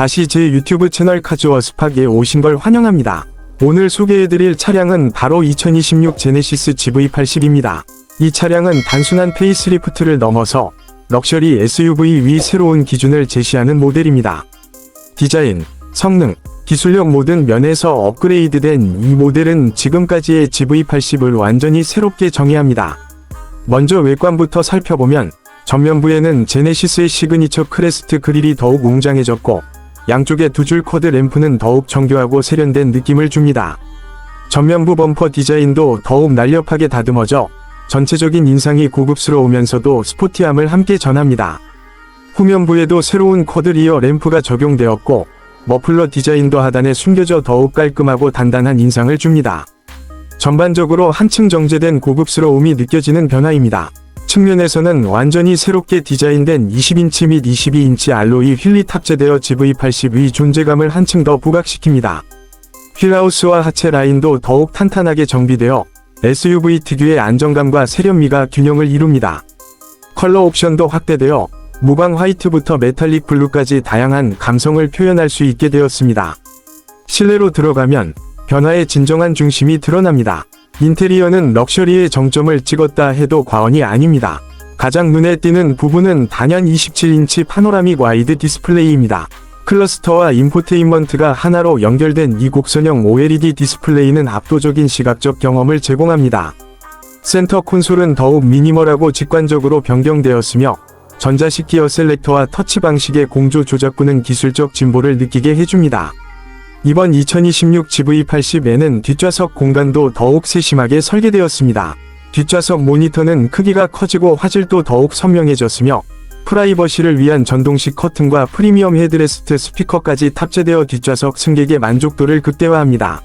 다시 제 유튜브 채널 카즈워 스팍에 오신 걸 환영합니다. 오늘 소개해드릴 차량은 바로 2026 제네시스 GV80입니다. 이 차량은 단순한 페이스리프트를 넘어서 럭셔리 SUV 위 새로운 기준을 제시하는 모델입니다. 디자인, 성능, 기술력 모든 면에서 업그레이드된 이 모델은 지금까지의 GV80을 완전히 새롭게 정의합니다. 먼저 외관부터 살펴보면 전면부에는 제네시스의 시그니처 크레스트 그릴이 더욱 웅장해졌고 양쪽의 두 줄 쿼드 램프는 더욱 정교하고 세련된 느낌을 줍니다. 전면부 범퍼 디자인도 더욱 날렵하게 다듬어져 전체적인 인상이 고급스러우면서도 스포티함을 함께 전합니다. 후면부에도 새로운 쿼드 리어 램프가 적용되었고 머플러 디자인도 하단에 숨겨져 더욱 깔끔하고 단단한 인상을 줍니다. 전반적으로 한층 정제된 고급스러움이 느껴지는 변화입니다. 측면에서는 완전히 새롭게 디자인된 20인치 및 22인치 알로이 휠이 탑재되어 GV80의 존재감을 한층 더 부각시킵니다. 휠하우스와 하체 라인도 더욱 탄탄하게 정비되어 SUV 특유의 안정감과 세련미가 균형을 이룹니다. 컬러 옵션도 확대되어 무광 화이트부터 메탈릭 블루까지 다양한 감성을 표현할 수 있게 되었습니다. 실내로 들어가면 변화의 진정한 중심이 드러납니다. 인테리어는 럭셔리의 정점을 찍었다 해도 과언이 아닙니다. 가장 눈에 띄는 부분은 단연 27인치 파노라믹 와이드 디스플레이입니다. 클러스터와 인포테인먼트가 하나로 연결된 이 곡선형 OLED 디스플레이는 압도적인 시각적 경험을 제공합니다. 센터 콘솔은 더욱 미니멀하고 직관적으로 변경되었으며 전자식 기어 셀렉터와 터치 방식의 공조 조작구는 기술적 진보를 느끼게 해줍니다. 이번 2026 GV80에는 뒷좌석 공간도 더욱 세심하게 설계되었습니다. 뒷좌석 모니터는 크기가 커지고 화질도 더욱 선명해졌으며 프라이버시를 위한 전동식 커튼과 프리미엄 헤드레스트 스피커까지 탑재되어 뒷좌석 승객의 만족도를 극대화합니다.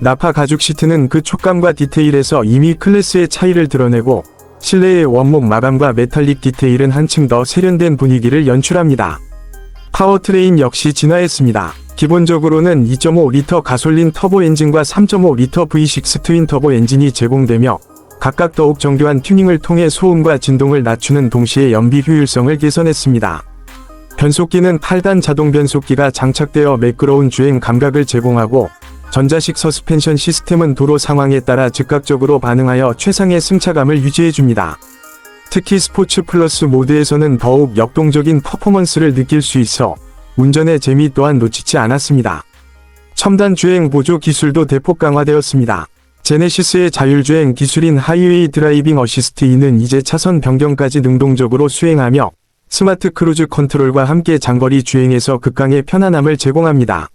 나파 가죽 시트는 그 촉감과 디테일에서 이미 클래스의 차이를 드러내고 실내의 원목 마감과 메탈릭 디테일은 한층 더 세련된 분위기를 연출합니다. 파워트레인 역시 진화했습니다. 기본적으로는 2.5리터 가솔린 터보 엔진과 3.5리터 V6 트윈 터보 엔진이 제공되며 각각 더욱 정교한 튜닝을 통해 소음과 진동을 낮추는 동시에 연비 효율성을 개선했습니다. 변속기는 8단 자동 변속기가 장착되어 매끄러운 주행 감각을 제공하고 전자식 서스펜션 시스템은 도로 상황에 따라 즉각적으로 반응하여 최상의 승차감을 유지해줍니다. 특히 스포츠 플러스 모드에서는 더욱 역동적인 퍼포먼스를 느낄 수 있어 운전의 재미 또한 놓치지 않았습니다. 첨단 주행 보조 기술도 대폭 강화되었습니다. 제네시스의 자율주행 기술인 하이웨이 드라이빙 어시스트 E는 이제 차선 변경까지 능동적으로 수행하며 스마트 크루즈 컨트롤과 함께 장거리 주행에서 극강의 편안함을 제공합니다.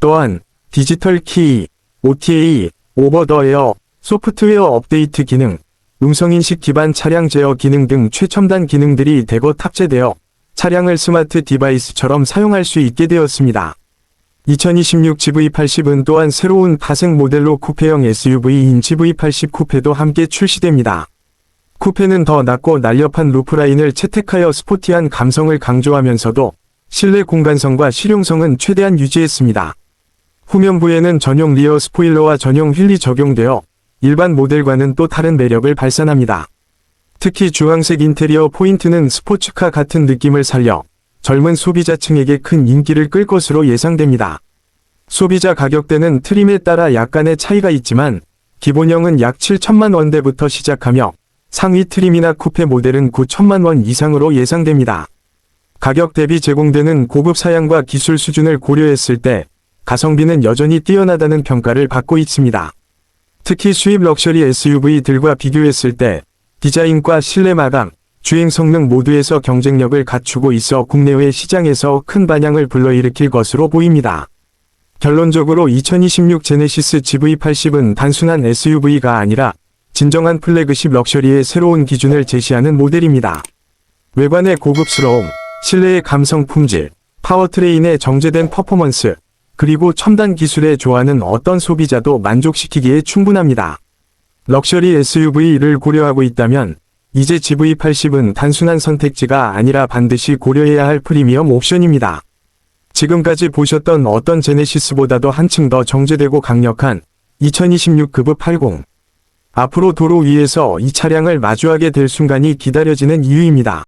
또한 디지털 키, OTA, 오버 더 에어, 소프트웨어 업데이트 기능, 음성인식 기반 차량 제어 기능 등 최첨단 기능들이 대거 탑재되어 차량을 스마트 디바이스처럼 사용할 수 있게 되었습니다. 2026 GV80은 또한 새로운 파생 모델로 쿠페형 SUV인 GV80 쿠페도 함께 출시됩니다. 쿠페는 더 낮고 날렵한 루프라인을 채택하여 스포티한 감성을 강조하면서도 실내 공간성과 실용성은 최대한 유지했습니다. 후면부에는 전용 리어 스포일러와 전용 휠이 적용되어 일반 모델과는 또 다른 매력을 발산합니다. 특히 주황색 인테리어 포인트는 스포츠카 같은 느낌을 살려 젊은 소비자층에게 큰 인기를 끌 것으로 예상됩니다. 소비자 가격대는 트림에 따라 약간의 차이가 있지만 기본형은 약 7천만 원대부터 시작하며 상위 트림이나 쿠페 모델은 9천만 원 이상으로 예상됩니다. 가격 대비 제공되는 고급 사양과 기술 수준을 고려했을 때 가성비는 여전히 뛰어나다는 평가를 받고 있습니다. 특히 수입 럭셔리 SUV들과 비교했을 때 디자인과 실내 마감, 주행 성능 모두에서 경쟁력을 갖추고 있어 국내외 시장에서 큰 반향을 불러일으킬 것으로 보입니다. 결론적으로 2026 제네시스 GV80은 단순한 SUV가 아니라 진정한 플래그십 럭셔리의 새로운 기준을 제시하는 모델입니다. 외관의 고급스러움, 실내의 감성 품질, 파워트레인의 정제된 퍼포먼스, 그리고 첨단 기술에 좋아하는 어떤 소비자도 만족시키기에 충분합니다. 럭셔리 SUV를 고려하고 있다면 이제 GV80은 단순한 선택지가 아니라 반드시 고려해야 할 프리미엄 옵션입니다. 지금까지 보셨던 어떤 제네시스보다도 한층 더 정제되고 강력한 2026 급의 80. 앞으로 도로 위에서 이 차량을 마주하게 될 순간이 기다려지는 이유입니다.